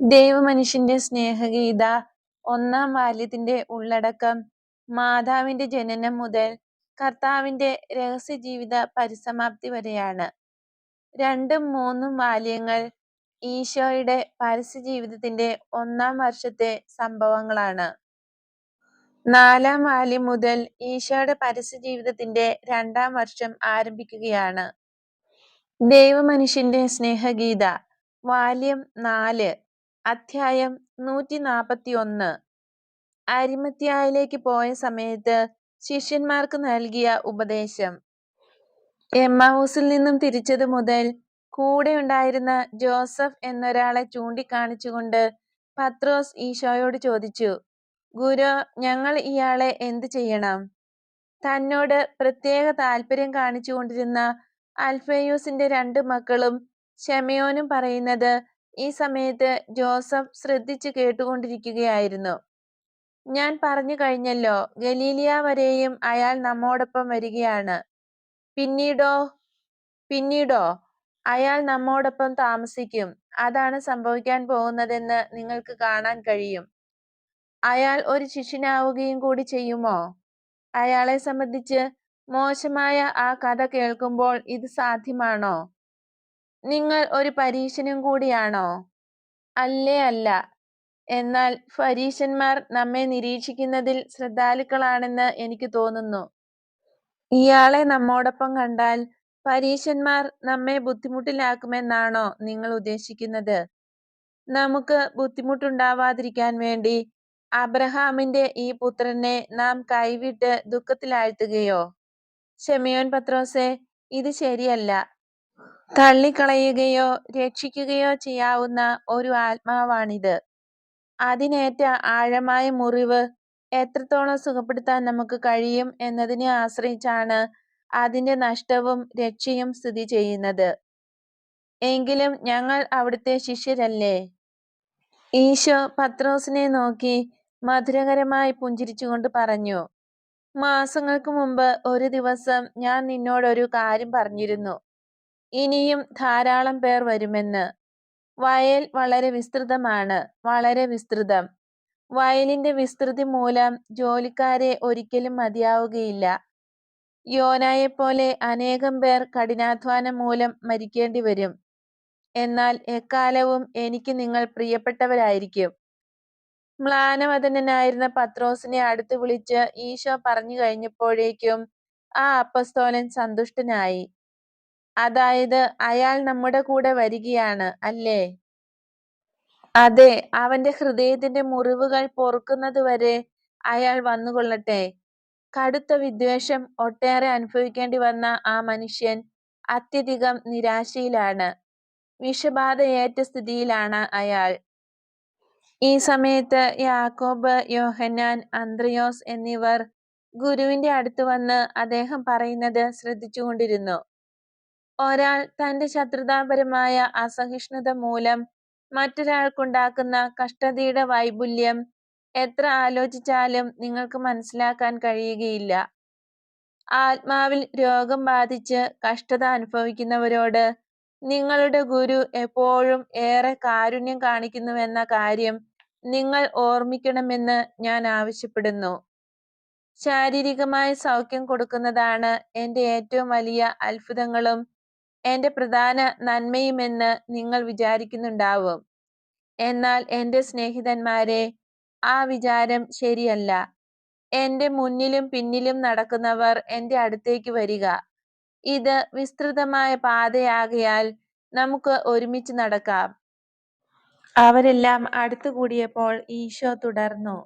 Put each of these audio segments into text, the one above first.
ദൈവമനുഷ്യന്റെ സ്നേഹഗീത ഒന്നാം വാല്യത്തിന്റെ ഉള്ളടക്കം മാതാവിന്റെ ജനനം മുതൽ കർത്താവിന്റെ രഹസ്യജീവിത പരിസമാപ്തി വരെയാണ്. രണ്ടും മൂന്നും വാല്യങ്ങൾ ഈശോയുടെ പരസ്യ ജീവിതത്തിന്റെ ഒന്നാം വർഷത്തെ സംഭവങ്ങളാണ്. നാലാം വാല്യം മുതൽ ഈശോയുടെ പരസ്യ ജീവിതത്തിന്റെ രണ്ടാം വർഷം ആരംഭിക്കുകയാണ്. ദൈവമനുഷ്യന്റെ സ്നേഹഗീത വാല്യം നാല് അദ്ധ്യായം ഒന്ന് അരിമത്യായിലേക്ക് പോയ സമയത്ത് ശിഷ്യന്മാർക്ക് നൽകിയ ഉപദേശം. എമ്മൗസിൽ നിന്നും തിരിച്ചത് മുതൽ കൂടെ ഉണ്ടായിരുന്ന ജോസഫ് എന്നൊരാളെ ചൂണ്ടിക്കാണിച്ചുകൊണ്ട് പത്രോസ് ഈശോയോട് ചോദിച്ചു, ഗുരു ഞങ്ങൾ ഇയാളെ എന്ത് ചെയ്യണം? തന്നോട് പ്രത്യേക താല്പര്യം കാണിച്ചുകൊണ്ടിരുന്ന അൽഫേയൂസിന്റെ രണ്ട് മക്കളും ഷെമയോനും പറയുന്നത് ഈ സമയത്ത് ജോസഫ് ശ്രദ്ധിച്ചു കേട്ടുകൊണ്ടിരിക്കുകയായിരുന്നു. ഞാൻ പറഞ്ഞു കഴിഞ്ഞല്ലോ, ഗലീലിയ വരെയും അയാൾ നമ്മോടൊപ്പം വരികയാണ്. പിന്നീടോ? പിന്നീടോ? അയാൾ നമ്മോടൊപ്പം താമസിക്കും. അതാണ് സംഭവിക്കാൻ പോകുന്നതെന്ന് നിങ്ങൾക്ക് കാണാൻ കഴിയും. അയാൾ ഒരു ശിഷ്യനാവുകയും കൂടി ചെയ്യുമോ? അയാളെ സംബന്ധിച്ച് മോശമായ ആ കഥ കേൾക്കുമ്പോൾ ഇത് സാധ്യമാണോ? നിങ്ങൾ ഒരു പരീശനും കൂടിയാണോ? അല്ലേ അല്ല. എന്നാൽ പരീശന്മാർ നമ്മെ നിരീക്ഷിക്കുന്നതിൽ ശ്രദ്ധാലുക്കളാണെന്ന് എനിക്ക് തോന്നുന്നു. ഇയാളെ നമ്മോടൊപ്പം കണ്ടാൽ പരീശന്മാർ നമ്മെ ബുദ്ധിമുട്ടിലാക്കുമെന്നാണോ നിങ്ങൾ ഉദ്ദേശിക്കുന്നത്? നമുക്ക് ബുദ്ധിമുട്ടുണ്ടാവാതിരിക്കാൻ വേണ്ടി അബ്രഹാമിന്റെ ഈ പുത്രനെ നാം കൈവിട്ട് ദുഃഖത്തിലാഴ്ത്തുകയോ? ഷെമിയോൻ പത്രോസെ ഇത് ശരിയല്ല. തള്ളിക്കളയുകയോ രക്ഷിക്കുകയോ ചെയ്യാവുന്ന ഒരു ആത്മാവാണിത്. അതിനേറ്റ ആഴമായ മുറിവ് എത്രത്തോളം സുഖപ്പെടുത്താൻ നമുക്ക് കഴിയും എന്നതിനെ ആശ്രയിച്ചാണ് അതിന്റെ നഷ്ടവും രക്ഷയും സ്ഥിതി ചെയ്യുന്നത് എങ്കിലും ഞങ്ങൾ അവിടുത്തെ ശിഷ്യരല്ലേ? ഈശോ പത്രോസിനെ നോക്കി മധുരകരമായി പുഞ്ചിരിച്ചുകൊണ്ട് പറഞ്ഞു, മാസങ്ങൾക്ക് മുമ്പ് ഒരു ദിവസം ഞാൻ നിന്നോടൊരു കാര്യം പറഞ്ഞിരുന്നു. ഇനിയും ധാരാളം പേർ വരുമെന്ന്. വയൽ വളരെ വിസ്തൃതമാണ്, വളരെ വിസ്തൃതം. വയലിന്റെ വിസ്തൃതി മൂലം ജോലിക്കാരെ ഒരിക്കലും മതിയാവുകയില്ല. യോനായെപ്പോലെ അനേകം പേർ കഠിനാധ്വാനം മൂലം മരിക്കേണ്ടി വരും എന്നാൽ എക്കാലവും എനിക്ക് നിങ്ങൾ പ്രിയപ്പെട്ടവരായിരിക്കും. മ്ലാനവദനായിരുന്ന പത്രോസിനെ അടുത്ത് വിളിച്ച് ഈശോ പറഞ്ഞു കഴിഞ്ഞപ്പോഴേക്കും ആ അപ്പസ്തോലൻ സന്തുഷ്ടനായി. അതായത് അയാൾ നമ്മുടെ കൂടെ വരികയാണ്, അല്ലേ? അതെ, അവന്റെ ഹൃദയത്തിന്റെ മുറിവുകൾ പൊറുക്കുന്നതുവരെ അയാൾ വന്നുകൊള്ളട്ടെ. കടുത്ത വിദ്വേഷം ഒട്ടേറെ അനുഭവിക്കേണ്ടി വന്ന ആ മനുഷ്യൻ അത്യധികം നിരാശയിലാണ്. വിഷബാധയേറ്റ സ്ഥിതിയിലാണ് അയാൾ. ഈ സമയത്ത് യാക്കോബ്, യോഹന്നാൻ, അന്ത്രയോസ് എന്നിവർ ഗുരുവിന്റെ അടുത്ത് വന്ന് അദ്ദേഹം പറയുന്നത് ശ്രദ്ധിച്ചുകൊണ്ടിരുന്നു. ഒരാൾ തന്റെ ശത്രുതാപരമായ അസഹിഷ്ണുത മൂലം മറ്റൊരാൾക്കുണ്ടാക്കുന്ന കഷ്ടതയുടെ വൈപുല്യം എത്ര ആലോചിച്ചാലും നിങ്ങൾക്ക് മനസ്സിലാക്കാൻ കഴിയുകയില്ല. ആത്മാവിൽ രോഗം ബാധിച്ച് കഷ്ടത അനുഭവിക്കുന്നവരോട് നിങ്ങളുടെ ഗുരു എപ്പോഴും ഏറെ കാരുണ്യം കാണിക്കുന്നുവെന്ന കാര്യം നിങ്ങൾ ഓർമ്മിക്കണമെന്ന് ഞാൻ ആവശ്യപ്പെടുന്നു. ശാരീരികമായ സൗഖ്യം കൊടുക്കുന്നതാണ് എന്റെ ഏറ്റവും വലിയ അത്ഭുതങ്ങളും എന്റെ പ്രധാന നന്മയുമെന്ന് നിങ്ങൾ വിചാരിക്കുന്നുണ്ടാവും. എന്നാൽ എന്റെ സ്നേഹിതന്മാരെ ആ വിചാരം ശരിയല്ല. എന്റെ മുന്നിലും പിന്നിലും നടക്കുന്നവർ എന്റെ അടുത്തേക്ക് വരിക. ഇത് വിസ്തൃതമായ പാതയാകയാൽ നമുക്ക് ഒരുമിച്ച് നടക്കാം. അവരെല്ലാം അടുത്തുകൂടിയപ്പോൾ ഈശോ തുടർന്നു.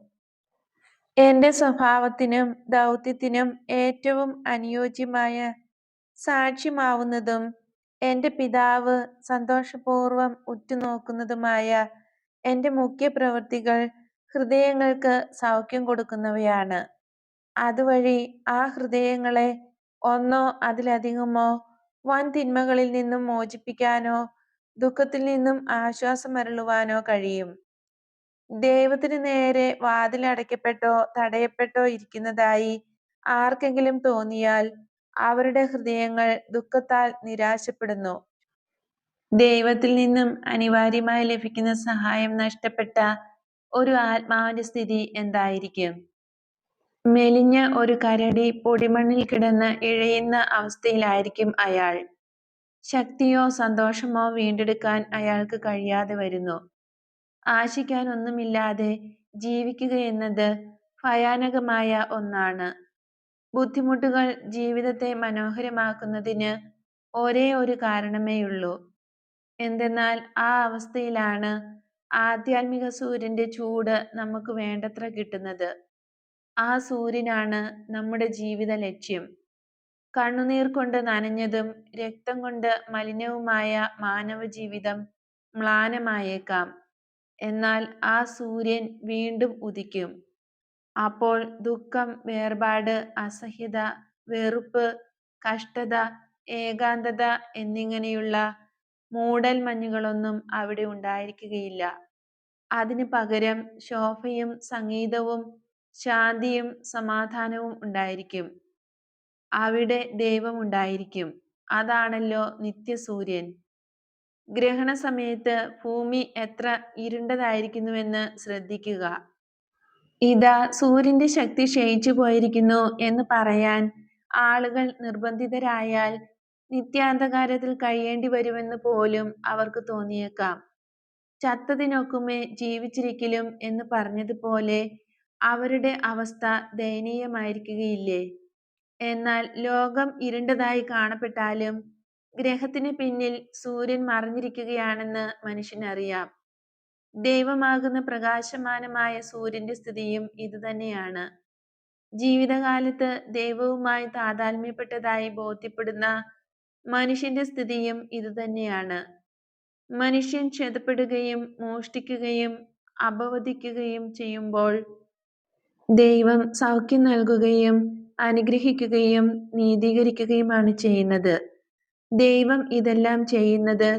എന്റെ സ്വഭാവത്തിനും ദൗത്യത്തിനും ഏറ്റവും അനുയോജ്യമായ സാക്ഷ്യമാവുന്നതും എന്റെ പിതാവ് സന്തോഷപൂർവം ഉറ്റുനോക്കുന്നതുമായ എന്റെ മുഖ്യപ്രവൃത്തികൾ ഹൃദയങ്ങൾക്ക് സൗഖ്യം കൊടുക്കുന്നവയാണ്. അതുവഴി ആ ഹൃദയങ്ങളെ ഒന്നോ അതിലധികമോ വൻ തിന്മകളിൽ നിന്നും മോചിപ്പിക്കാനോ ദുഃഖത്തിൽ നിന്നും ആശ്വാസം ആശ്വാസമരുളുവാനോ കഴിയും. ദൈവത്തിന് നേരെ വാതിലടയ്ക്കപ്പെട്ടോ തടയപ്പെട്ടോ ഇരിക്കുന്നതായി ആർക്കെങ്കിലും തോന്നിയാൽ അവരുടെ ഹൃദയങ്ങൾ ദുഃഖത്താൽ നിരാശപ്പെടുന്നു. ദൈവത്തിൽ നിന്നും അനിവാര്യമായി ലഭിക്കുന്ന സഹായം നഷ്ടപ്പെട്ട ഒരു ആത്മാവിന്റെ സ്ഥിതി എന്തായിരിക്കും? മെലിഞ്ഞ ഒരു കരടി പൊടിമണ്ണിൽ കിടന്ന് ഇഴയുന്ന അവസ്ഥയിലായിരിക്കും അയാൾ. ശക്തിയോ സന്തോഷമോ വീണ്ടെടുക്കാൻ അയാൾക്ക് കഴിയാതെ വരുന്നു. ആശിക്കാൻ ഒന്നുമില്ലാതെ ജീവിക്കുക എന്നത് ഭയാനകമായ ഒന്നാണ്. ബുദ്ധിമുട്ടുകൾ ജീവിതത്തെ മനോഹരമാക്കുന്നതിന് ഒരേ ഒരു കാരണമേയുള്ളൂ. എന്തെന്നാൽ ആ അവസ്ഥയിലാണ് ആധ്യാത്മിക സൂര്യന്റെ ചൂട് നമുക്ക് വേണ്ടത്ര കിട്ടുന്നത്. ആ സൂര്യനാണ് നമ്മുടെ ജീവിത ലക്ഷ്യം. കണ്ണുനീർ കൊണ്ട് നനഞ്ഞതും രക്തം കൊണ്ട് മലിനവുമായ മാനവ ജീവിതം മ്ലാനമായേക്കാം. എന്നാൽ ആ സൂര്യൻ വീണ്ടും ഉദിക്കും. അപ്പോൾ ദുഃഖം വേർപാട് അസഹ്യത വെറുപ്പ് കഷ്ടത ഏകാന്തത എന്നിങ്ങനെയുള്ള മൂടൽ മഞ്ഞുകളൊന്നും അവിടെ ഉണ്ടായിരിക്കുകയില്ല. അതിന് പകരം ശോഭയും സംഗീതവും ശാന്തിയും സമാധാനവും ഉണ്ടായിരിക്കും. അവിടെ ദൈവമുണ്ടായിരിക്കും അതാണല്ലോ നിത്യസൂര്യൻ. ഗ്രഹണ സമയത്ത് ഭൂമി എത്ര ഇരുണ്ടതായിരിക്കുന്നുവെന്ന് ശ്രദ്ധിക്കുക. ഇതാ സൂര്യന്റെ ശക്തി ക്ഷയിച്ചു പോയിരിക്കുന്നു എന്ന് പറയാൻ ആളുകൾ നിർബന്ധിതരായാൽ നിത്യാന്ധകാരത്തിൽ കഴിയേണ്ടി വരുമെന്ന് പോലും അവർക്ക് തോന്നിയേക്കാം. ചത്തതിനൊക്കുമേ ജീവിച്ചിരിക്കലും എന്ന് പറഞ്ഞതുപോലെ അവരുടെ അവസ്ഥ ദയനീയമായിരിക്കുകയില്ലേ? എന്നാൽ ലോകം ഇരുണ്ടതായി കാണപ്പെട്ടാലും ഗ്രഹത്തിന് പിന്നിൽ സൂര്യൻ മറഞ്ഞിരിക്കുകയാണെന്ന് മനുഷ്യനറിയാം. ദൈവമാകുന്ന പ്രകാശമാനമായ സൂര്യന്റെ സ്ഥിതിയും ഇതുതന്നെയാണ് ജീവിതകാലത്ത് ദൈവവുമായി താതാത്മ്യപ്പെട്ടതായി ബോധ്യപ്പെടുന്ന മനുഷ്യന്റെ സ്ഥിതിയും ഇതുതന്നെയാണ് മനുഷ്യൻ ക്ഷതപ്പെടുകയും മോഷ്ടിക്കുകയും അപവദിക്കുകയും ചെയ്യുമ്പോൾ ദൈവം സൗഖ്യം നൽകുകയും അനുഗ്രഹിക്കുകയും നീതീകരിക്കുകയുമാണ് ചെയ്യുന്നത്. ദൈവം ഇതെല്ലാം ചെയ്യുന്നത്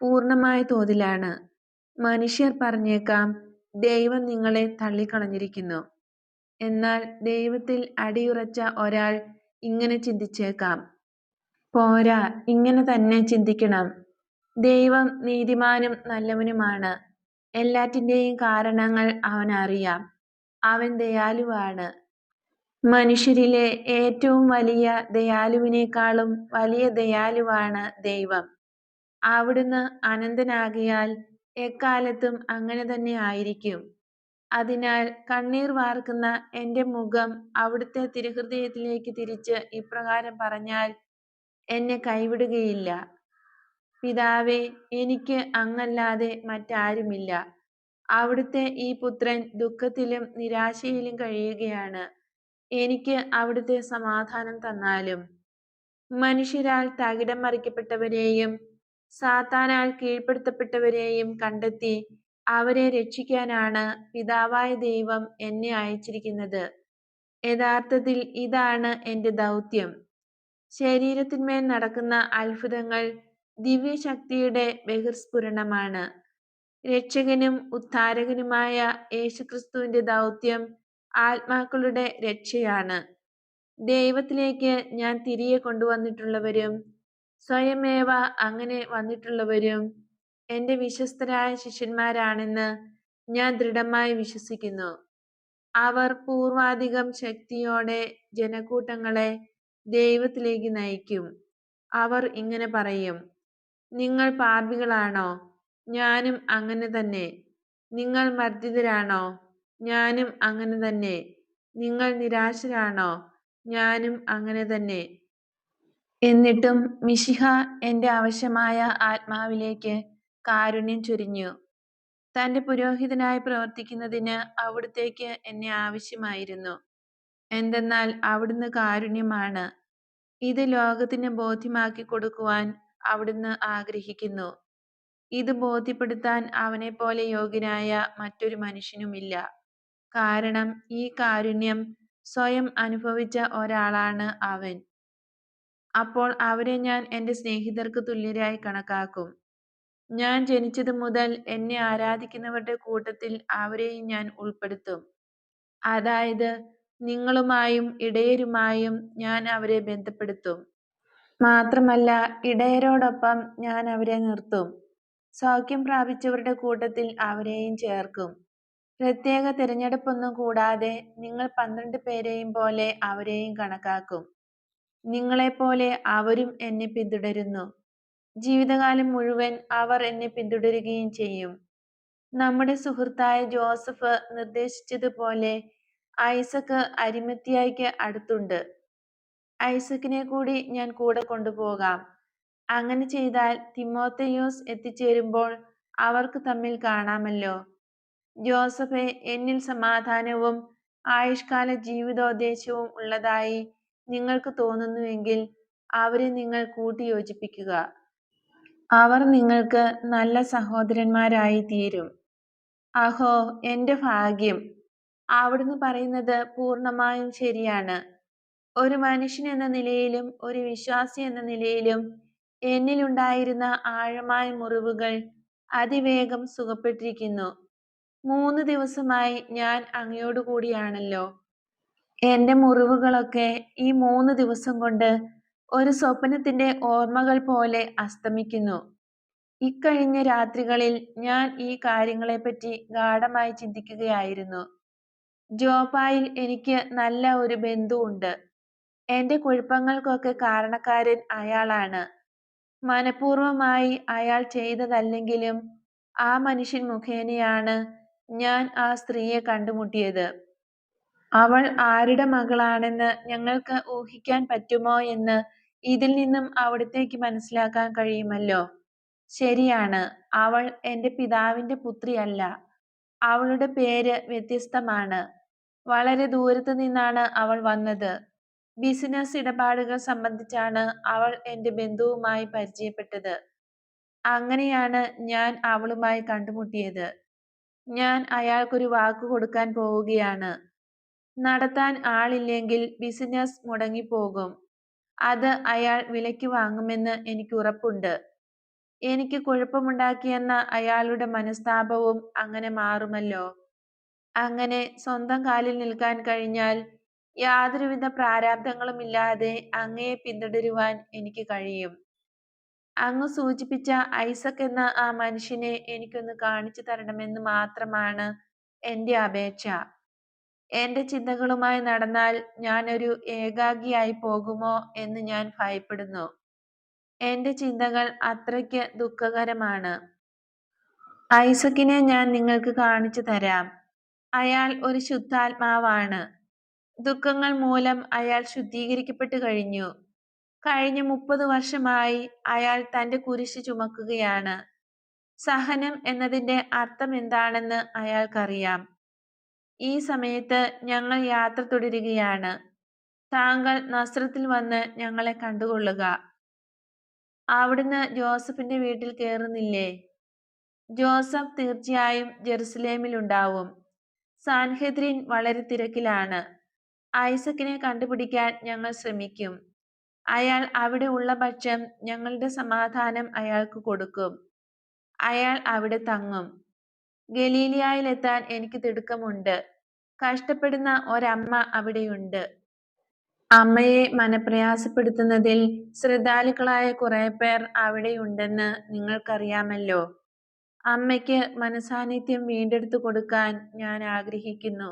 പൂർണമായ തോതിലാണ്. മനുഷ്യർ പറഞ്ഞേക്കാം ദൈവം നിങ്ങളെ തള്ളിക്കളഞ്ഞിരിക്കുന്നു. എന്നാൽ ദൈവത്തിൽ അടിയുറച്ച ഒരാൾ ഇങ്ങനെ ചിന്തിച്ചേക്കാം. പോരാ ഇങ്ങനെ തന്നെ ചിന്തിക്കണം. ദൈവം നീതിമാനും നല്ലവനുമാണ്. എല്ലാറ്റിന്റെയും കാരണങ്ങൾ അവൻ അറിയാം. അവൻ ദയാലുവാണ്. മനുഷ്യരിലെ ഏറ്റവും വലിയ ദയാലുവിനേക്കാളും വലിയ ദയാലുവാണ് ദൈവം. അവിടുന്ന് അനന്തനാകിയാൽ എക്കാലത്തും അങ്ങനെ തന്നെ ആയിരിക്കും. അതിനാൽ കണ്ണീർ വാർക്കുന്ന എന്റെ മുഖം അവിടുത്തെ തിരുഹൃദയത്തിലേക്ക് തിരിച്ച് ഇപ്രകാരം പറഞ്ഞാൽ എന്നെ കൈവിടുകയില്ല. പിതാവേ എനിക്ക് അങ്ങല്ലാതെ മറ്റാരുമില്ല. അവിടുത്തെ ഈ പുത്രൻ ദുഃഖത്തിലും നിരാശയിലും കഴിയുകയാണ്. എനിക്ക് അവിടുത്തെ സമാധാനം തന്നാലും. മനുഷ്യരാൽ തകിടം മറിക്കപ്പെട്ടവരെയും സാത്താനാൽ കീഴ്പ്പെടുത്തപ്പെട്ടവരെയും കണ്ടെത്തി അവരെ രക്ഷിക്കാനാണ് പിതാവായ ദൈവം എന്നെ അയച്ചിരിക്കുന്നത്. യഥാർത്ഥത്തിൽ ഇതാണ് എന്റെ ദൗത്യം. ശരീരത്തിന്മേൽ നടക്കുന്ന അത്ഭുതങ്ങൾ ദിവ്യശക്തിയുടെ ബഹിർസ്ഫുരണമാണ്. രക്ഷകനും ഉദ്ധാരകനുമായ യേശുക്രിസ്തുവിന്റെ ദൗത്യം ആത്മാക്കളുടെ രക്ഷയാണ്. ദൈവത്തിലേക്ക് ഞാൻ തിരികെ കൊണ്ടുവന്നിട്ടുള്ളവരും സ്വയമേവ അങ്ങനെ വന്നിട്ടുള്ളവരും എന്റെ വിശ്വസ്തരായ ശിഷ്യന്മാരാണെന്ന് ഞാൻ ദൃഢമായി വിശ്വസിക്കുന്നു. അവർ പൂർവാധികം ശക്തിയോടെ ജനക്കൂട്ടങ്ങളെ ദൈവത്തിലേക്ക് നയിക്കും. അവർ ഇങ്ങനെ പറയും നിങ്ങൾ പാർവികളാണോ ഞാനും അങ്ങനെ തന്നെ. നിങ്ങൾ മർദ്ദിതരാണോ? ഞാനും അങ്ങനെ തന്നെ. നിങ്ങൾ നിരാശരാണോ? ഞാനും അങ്ങനെ തന്നെ. എന്നിട്ടും മിശിഹ എന്റെ ആവശ്യമായ ആത്മാവിലേക്ക് കാരുണ്യം ചൊരിഞ്ഞു. തന്റെ പുരോഹിതനായി പ്രവർത്തിക്കുന്നതിന് അവിടുത്തേക്ക് എന്നെ ആവശ്യമായിരുന്നു. എന്തെന്നാൽ അവിടുന്ന് കാരുണ്യമാണ്. ഇത് ലോകത്തിന് ബോധ്യമാക്കി കൊടുക്കുവാൻ അവിടുന്ന് ആഗ്രഹിക്കുന്നു. ഇത് ബോധ്യപ്പെടുത്താൻ അവനെ പോലെ യോഗ്യനായ മറ്റൊരു മനുഷ്യനുമില്ല. കാരണം ഈ കാരുണ്യം സ്വയം അനുഭവിച്ച ഒരാളാണ് അവൻ. അപ്പോൾ അവരെ ഞാൻ എന്റെ സ്നേഹിതർക്ക് തുല്യരായി കണക്കാക്കും. ഞാൻ ജനിച്ചത് മുതൽ എന്നെ ആരാധിക്കുന്നവരുടെ കൂട്ടത്തിൽ അവരെയും ഞാൻ ഉൾപ്പെടുത്തും. അതായത് നിങ്ങളുമായും ഇടയരുമായും ഞാൻ അവരെ ബന്ധപ്പെടുത്തും. മാത്രമല്ല ഇടയരോടൊപ്പം ഞാൻ അവരെ നിർത്തും. സൗഖ്യം പ്രാപിച്ചവരുടെ കൂട്ടത്തിൽ അവരെയും ചേർക്കും. പ്രത്യേക തിരഞ്ഞെടുപ്പൊന്നും കൂടാതെ നിങ്ങൾ പന്ത്രണ്ട് പേരെയും പോലെ അവരെയും കണക്കാക്കും. നിങ്ങളെപ്പോലെ അവരും എന്നെ പിന്തുടരുന്നു. ജീവിതകാലം മുഴുവൻ അവർ എന്നെ പിന്തുടരുകയും ചെയ്യും. നമ്മുടെ സുഹൃത്തായ ജോസഫ് നിർദ്ദേശിച്ചതുപോലെ ഐസക്ക് അരിമത്തിയായിക്ക് അടുത്തുണ്ട്. ഐസക്കിനെ കൂടി ഞാൻ കൂടെ കൊണ്ടുപോകാം. അങ്ങനെ ചെയ്താൽ തിമോത്തയോസ് എത്തിച്ചേരുമ്പോൾ അവർക്ക് തമ്മിൽ കാണാമല്ലോ. ജോസഫെ എന്നിൽ സമാധാനവും ആയുഷ്കാല ജീവിതോദ്ദേശവും ഉള്ളതായി നിങ്ങൾക്ക് തോന്നുന്നുവെങ്കിൽ അവരെ നിങ്ങൾ കൂട്ടിയോജിപ്പിക്കുക. അവർ നിങ്ങൾക്ക് നല്ല സഹോദരന്മാരായി തീരും അഹോ എന്റെ ഭാഗ്യം. അവിടുന്ന് പറയുന്നത് പൂർണമായും ശരിയാണ്. ഒരു മനുഷ്യൻ എന്ന നിലയിലും ഒരു വിശ്വാസി എന്ന നിലയിലും എന്നിലുണ്ടായിരുന്ന ആഴമായ മുറിവുകൾ അതിവേഗം സുഖപ്പെട്ടിരിക്കുന്നു. മൂന്ന് ദിവസമായി ഞാൻ അങ്ങയോട് കൂടിയാണല്ലോ എന്റെ മുറിവുകളൊക്കെ ഈ മൂന്ന് ദിവസം കൊണ്ട് ഒരു സ്വപ്നത്തിന്റെ ഓർമ്മകൾ പോലെ അസ്തമിക്കുന്നു. ഇക്കഴിഞ്ഞ രാത്രികളിൽ ഞാൻ ഈ കാര്യങ്ങളെപ്പറ്റി ഗാഠമായി ചിന്തിക്കുകയായിരുന്നു. ജോപ്പായിൽ എനിക്ക് നല്ല ഒരു ബന്ധുവുണ്ട്. എന്റെ കുഴപ്പങ്ങൾക്കൊക്കെ കാരണക്കാരൻ അയാളാണ്. മനഃപൂർവമായി അയാൾ ചെയ്തതല്ലെങ്കിലും ആ മനുഷ്യൻ മുഖേനയാണ് ഞാൻ ആ സ്ത്രീയെ കണ്ടുമുട്ടിയത്. അവൾ ആരുടെ മകളാണെന്ന് ഞങ്ങൾക്ക് ഊഹിക്കാൻ പറ്റുമോ എന്ന് ഇതിൽ നിന്നും അവിടത്തേക്ക് മനസ്സിലാക്കാൻ കഴിയുമല്ലോ. ശരിയാണ് അവൾ എന്റെ പിതാവിന്റെ പുത്രിയല്ല. അവളുടെ പേര് വ്യത്യസ്തമാണ്. വളരെ ദൂരത്തു നിന്നാണ് അവൾ വന്നത്. ബിസിനസ് ഇടപാടുകൾ സംബന്ധിച്ചാണ് അവൾ എന്റെ ബന്ധുവുമായി പരിചയപ്പെട്ടത്. അങ്ങനെയാണ് ഞാൻ അവളുമായി കണ്ടുമുട്ടിയത്. ഞാൻ അയാൾക്കൊരു വാക്ക് കൊടുക്കാൻ പോവുകയാണ്. നടത്താൻ ആളില്ലെങ്കിൽ ബിസിനസ് മുടങ്ങിപ്പോകും. അത് അയാൾ വിലയ്ക്ക് വാങ്ങുമെന്ന് എനിക്ക് ഉറപ്പുണ്ട്. എനിക്ക് കുഴപ്പമുണ്ടാക്കിയെന്ന അയാളുടെ മനസ്താപവും അങ്ങനെ മാറുമല്ലോ. അങ്ങനെ സ്വന്തം കാലിൽ നിൽക്കാൻ കഴിഞ്ഞാൽ യാതൊരുവിധ പ്രാരാബ്ദങ്ങളുമില്ലാതെ അങ്ങയെ പിന്തുടരുവാൻ എനിക്ക് കഴിയും. അങ്ങ് സൂചിപ്പിച്ച ഐസക് എന്ന ആ മനുഷ്യനെ എനിക്കൊന്ന് കാണിച്ചു തരണമെന്ന് മാത്രമാണ് എന്റെ അപേക്ഷ. എന്റെ ചിന്തകളുമായി നടന്നാൽ ഞാനൊരു ഏകാഗിയായി പോകുമോ എന്ന് ഞാൻ ഭയപ്പെടുന്നു. എന്റെ ചിന്തകൾ അത്രയ്ക്ക് ദുഃഖകരമാണ്. ഐസക്കിനെ ഞാൻ നിങ്ങൾക്ക് കാണിച്ചു തരാം. അയാൾ ഒരു ശുദ്ധാത്മാവാണ്. ദുഃഖങ്ങൾ മൂലം അയാൾ ശുദ്ധീകരിക്കപ്പെട്ടു കഴിഞ്ഞു. കഴിഞ്ഞ മുപ്പത് വർഷമായി അയാൾ തന്റെ കുരിശ് ചുമക്കുകയാണ്. സഹനം എന്നതിന്റെ അർത്ഥം എന്താണെന്ന് അയാൾക്കറിയാം. ഈ സമയത്ത് ഞങ്ങൾ യാത്ര തുടരുകയാണ്. താങ്കൾ നസ്രത്തിൽ വന്ന് ഞങ്ങളെ കണ്ടുകൊള്ളുക. അവിടുന്ന് ജോസഫിന്റെ വീട്ടിൽ കയറുന്നില്ലേ ജോസഫ് തീർച്ചയായും ജെറുസലേമിൽ ഉണ്ടാവും. സാൻഹെദ്രിൻ വളരെ തിരക്കിലാണ്. ഐസക്കിനെ കണ്ടുപിടിക്കാൻ ഞങ്ങൾ ശ്രമിക്കും. അയാൾ അവിടെ ഉള്ള പക്ഷം ഞങ്ങളുടെ സമാധാനം അയാൾക്ക് കൊടുക്കും. അയാൾ അവിടെ തങ്ങും. ഗലീലിയായിലെത്താൻ എനിക്ക് തിടുക്കമുണ്ട്. കഷ്ടപ്പെടുന്ന ഒരമ്മ അവിടെയുണ്ട്. അമ്മയെ മനപ്രയാസപ്പെടുത്തുന്നതിൽ ശ്രദ്ധാലുക്കളായ കുറെ പേർ അവിടെയുണ്ടെന്ന് നിങ്ങൾക്കറിയാമല്ലോ. അമ്മയ്ക്ക് മനസാന്നിധ്യം വീണ്ടെടുത്തു കൊടുക്കാൻ ഞാൻ ആഗ്രഹിക്കുന്നു.